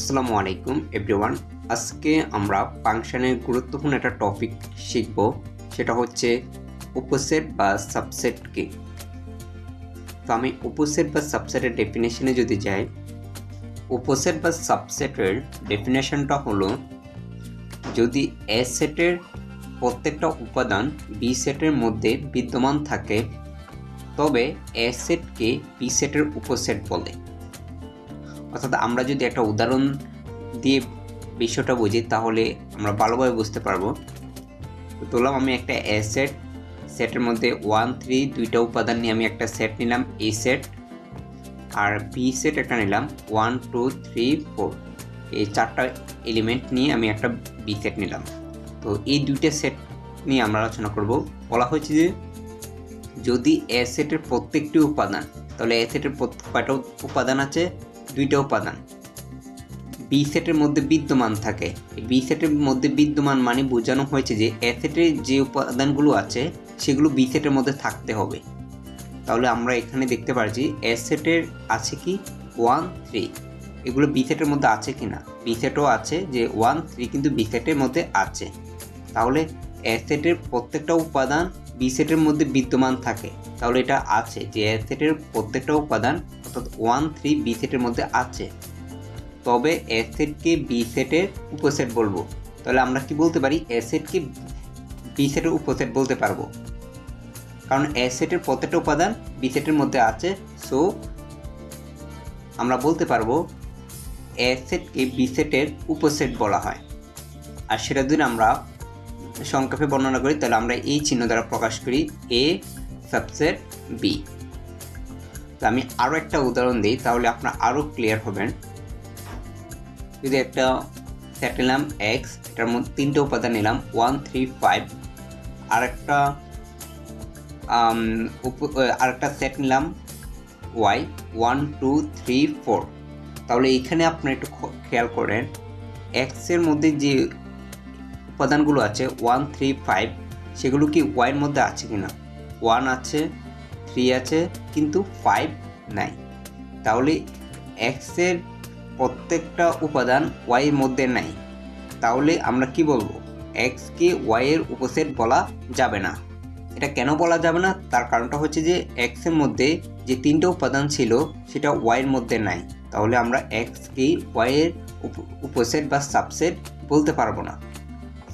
আসসালামু আলাইকুম এভরিওয়ান আজকে আমরা ফাংশনের গুরুত্বপূর্ণ একটা টপিক শিখব, সেটা হচ্ছে উপসেট বা সাবসেট কি? তো আমি উপসেট বা সাবসেটের ডেফিনেশনে যদি যাই, উপসেট বা সাবসেটের ডেফিনেশনটা হলো, যদি এ সেটের প্রত্যেকটা উপাদান বি সেটের মধ্যে বিদ্যমান থাকে, তবে এ সেটকে বি সেটের উপসেট বলে। অর্থাৎ আমরা যদি একটা উদাহরণ দিয়ে বিষয়টা বুঝি, তাহলে আমরা ভালোভাবে বুঝতে পারব। তো ধরলাম আমি একটা এ সেট সেটের মধ্যে ওয়ান থ্রি দুইটা উপাদান নিয়ে আমি একটা সেট নিলাম এ সেট আর বি সেট একটা নিলাম ওয়ান টু থ্রি ফোর এই চারটা এলিমেন্ট নিয়ে আমি একটা বি সেট নিলাম। তো এই দুইটা সেট নিয়ে আমরা আলোচনা করব। বলা হয়েছে যে, যদি এ সেটের প্রত্যেকটি উপাদান, তাহলে এ সেটের কয়টা উপাদান আছে দুইটা উপাদান। বি সেটের মধ্যে বিদ্যমান থাকে। বি সেটের মধ্যে বিদ্যমান মানে বোঝানো হয়েছে যে এ সেটের যে উপাদানগুলো আছে, সেগুলো বি সেটের মধ্যে থাকতে হবে। তাহলে আমরা এখানে দেখতে পারছি এ সেটের আছে কি? ওয়ান থ্রি এগুলো বি সেটের মধ্যে আছে কি না বি সেটও আছে যে ওয়ান থ্রি কিন্তু বি সেটের মধ্যে আছে। তাহলে এ সেটের প্রত্যেকটা উপাদান বি সেটের মধ্যে বিদ্যমান থাকে, তাহলে এটা আছে, যে এ সেটের প্রত্যেকটা উপাদান অর্থাৎ ওয়ান থ্রি বি সেটের মধ্যে আছে। তবে এ সেটকে বি সেটের উপসেট বলব। তাহলে আমরা কি বলতে পারি? এ সেটকে বি সেটের উপসেট বলতে পারব। কারণ এ সেটের প্রত্যেকটা উপাদান বি সেটের মধ্যে আছে সো আমরা বলতে পারব এ সেটকে বি সেটের উপসেট বলা হয়। আর সেটা যদি আমরা সংক্ষেপে বর্ণনা করি, তাহলে আমরা এই চিহ্ন দ্বারা প্রকাশ করি এ সাবসেট বি আমি আরও একটা উদাহরণ দিই, তাহলে আপনার আরও ক্লিয়ার হবেন। যদি একটা সেট নিলাম এক্স এটার মধ্যে তিনটে উপাদান নিলাম ওয়ান থ্রি ফাইভ আর একটা আরেকটা সেট নিলাম Y one two three four তাহলে এইখানে আপনারা একটু খেয়াল করেন এক্সের মধ্যে যে উপাদানগুলো আছে ওয়ান থ্রি ফাইভ সেগুলো কি ওয়াইয়ের মধ্যে আছে কি না ওয়ান আছে থ্রি আছে, কিন্তু ফাইভ নাই। তাহলে এক্সের প্রত্যেকটা উপাদান ওয়াইয়ের মধ্যে নাই। তাহলে আমরা কি বলব? এক্সকে ওয়াইয়ের উপসেট বলা যাবে না। এটা কেন বলা যাবে না? তার কারণটা হচ্ছে যে এক্সের মধ্যে যে তিনটে উপাদান ছিল, সেটা ওয়াইয়ের মধ্যে নাই। তাহলে আমরা এক্সকে ওয়াইয়ের উপসেট বা সাবসেট বলতে পারব না।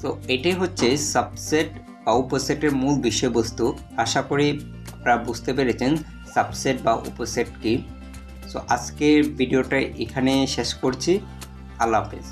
তো এটাই হচ্ছে সাবসেট বা উপসেটের মূল বিষয়বস্তু। আশা করি আপনারা বুঝতে পেরেছেন সাবসেট বা উপসেট কি। সো আজকের ভিডিওটা এখানে শেষ করছি। আল্লাহ হাফেজ।